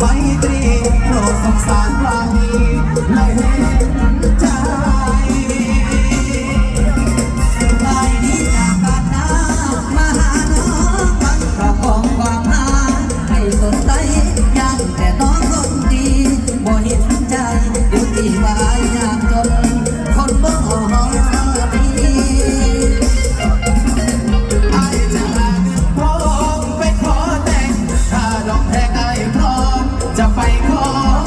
ไมตรี จะไปขอ